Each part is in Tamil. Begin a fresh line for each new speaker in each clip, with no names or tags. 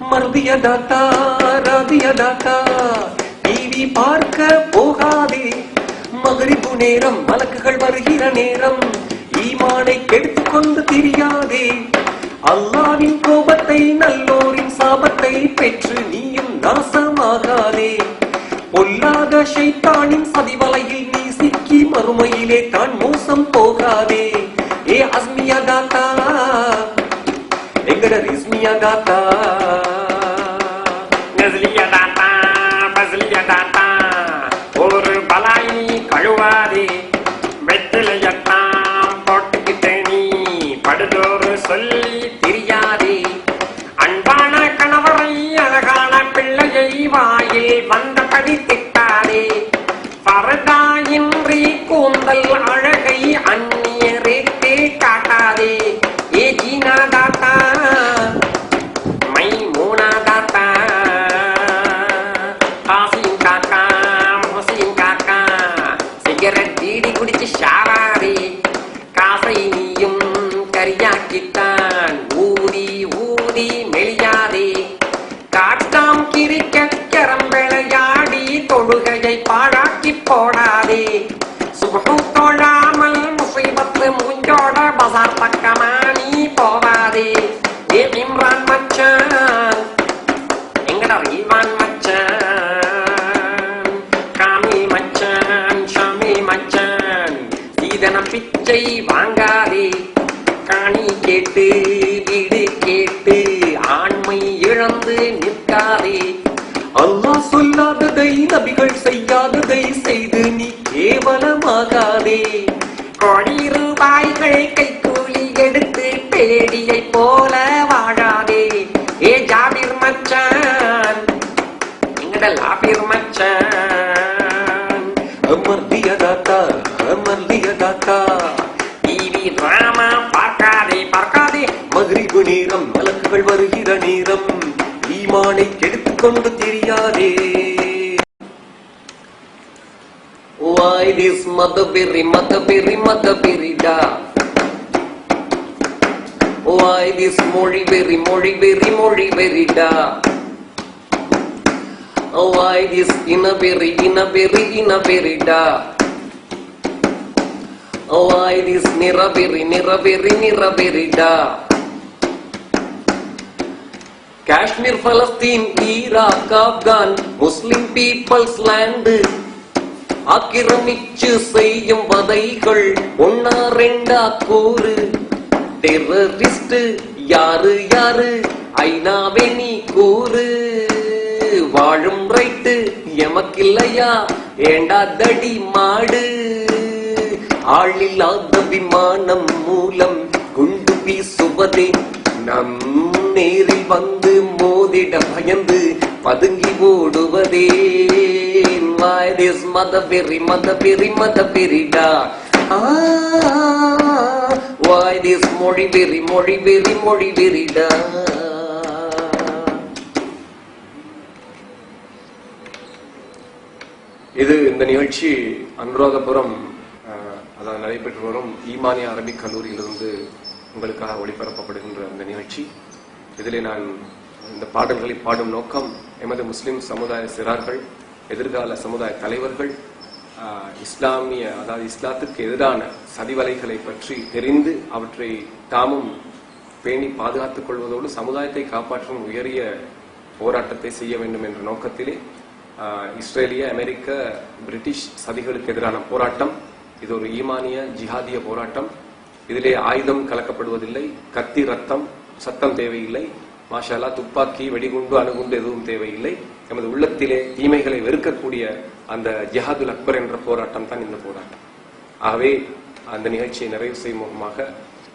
மருதிய தாத்தா ராதிய தாத்தா டிவி பார்க்க போகாதே. மகரிபு நேரம் மலக்குகள் வருகிற நேரம் ஈமானை கெடுத்துக் கொண்டு திரியாதே. அல்லாவின் கோபத்தை நல்லோரின் சாபத்தை பெற்று நீயும் நாசமாகாதே. பொல்லாத ஷைத்தானின் சதிவலையில் நீ சிக்கி மறுமையிலே தான் மோசம் போகாதே. ஏ அஸ்மியா தாத்தா எங்கட ரிஸ்மியா தாத்தா?
பிச்சை வாங்காதே. காணி கேட்டு வீடு கேட்டு ஆண்மை இழந்து நிற்காதே.
அல்லாஹ் சொல்லாததை நபிகள் செய்யாததை செய்து நீ கேவலமாகாதே.
கோடி ரூபாய்கள் கைக்கூலி எடுத்து பேடியை போல வாழாதே. ஏ ஜாபிர் மச்சான் எங்கட லாபிர் மச்சான்.
அமர்திய தாத்தா அமர்திய தாத்தா
டிவி டிராமா பார்க்காதே பார்க்காதே
மகிரிபு நேரம் மலக்குகள் வருகிற நேரம் ஈமானை கெடுத்துக் கொண்டு தெரியாதே Why this mother berry, mother berry, mother berry da? Why this mori berry, mori berry, mori berry da? Why this inna berry, inna berry, inna berry da? Why this nira Nirabiri, Nirabiri, berry, nira berry da? Kashmir Palestine Iraq Afghan Muslim peoples land ஆக்கிரமிச்சு செய்யும் வதைகள் ஒன்னா ரெண்டா கூறு. டெரரிஸ்ட் யாரு யாரு? ஐநாவே நீ கூறு. வாழும் ரைட்டு எமக்கில்லையா? ஏண்டா தடி மாடு? ஆளில்லாத விமானம் மூலம் குண்டு வீசுவதே நம் நேரில் வந்து மோதிட பயந்து பதுங்கி ஓடுவதே மத பெரி மத பெரி மத பெரிடா வாய் திஸ் மொழி பெரி மொழி பெரி மொழி பெரிடா
இது இந்த நிகழ்ச்சி அனுராதபுரம் அதாவது நடைபெற்று வரும் ஈமானிய அரபிக் கல்லூரியிலிருந்து உங்களுக்காக ஒளிபரப்பப்படுகின்ற இந்த நிகழ்ச்சி. இதிலே நான் இந்த பாடல்களை பாடும் நோக்கம் எமது முஸ்லிம் சமுதாய சிறார்கள் எதிர்கால சமுதாய தலைவர்கள் இஸ்லாமிய அதாவது இஸ்லாத்துக்கு எதிரான சதிவலைகளை பற்றி தெரிந்து அவற்றை தாமும் பேணி பாதுகாத்துக் கொள்வதோடு சமுதாயத்தை காப்பாற்றும் உயரிய போராட்டத்தை செய்ய வேண்டும் என்ற நோக்கத்திலே இஸ்ரேலிய அமெரிக்க பிரிட்டிஷ் சதிகளுக்கு எதிரான போராட்டம் இது ஒரு ஈமானிய ஜிஹாதிய போராட்டம். இதிலே ஆயுதம் கலக்கப்படுவதில்லை கத்தி ரத்தம் சத்தம் தேவையில்லை. மாஷாலா துப்பாக்கி வெடிகுண்டு அணுகுண்டு எதுவும் தேவையில்லை. எமது உள்ளத்திலே தீமைகளை வெறுக்கக்கூடிய அந்த ஜிஹாதுல் அக்பர் என்ற போராட்டம் தான் இந்த போராட்டம். ஆகவே அந்த நிகழ்ச்சியை நிறைவு செய்யும் முகமாக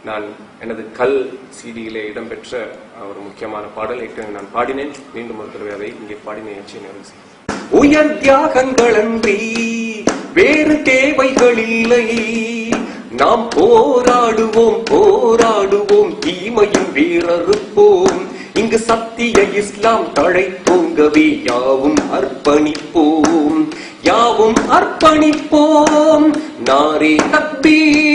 நான் எனது கல் சீடியிலே இடம்பெற்ற ஒரு முக்கியமான பாடல் ஏற்கனவே நான் பாடினேன். மீண்டும் ஒரு தடவை அதை இங்கே பாடி நிகழ்ச்சியை நிறைவு செய்யும்
உயர் தியாகங்களன்றி வேறு தேவைகள் இல்லை நாம் போராடுவோம் போராடுவோம் தீமையும் வீரறுப்போம். இங்கு சத்திய இஸ்லாம் தழைத்தோங்கவே யாவும் அர்ப்பணிப்போம். யாவும் அர்ப்பணிப்போம். நாரே தக்பீர்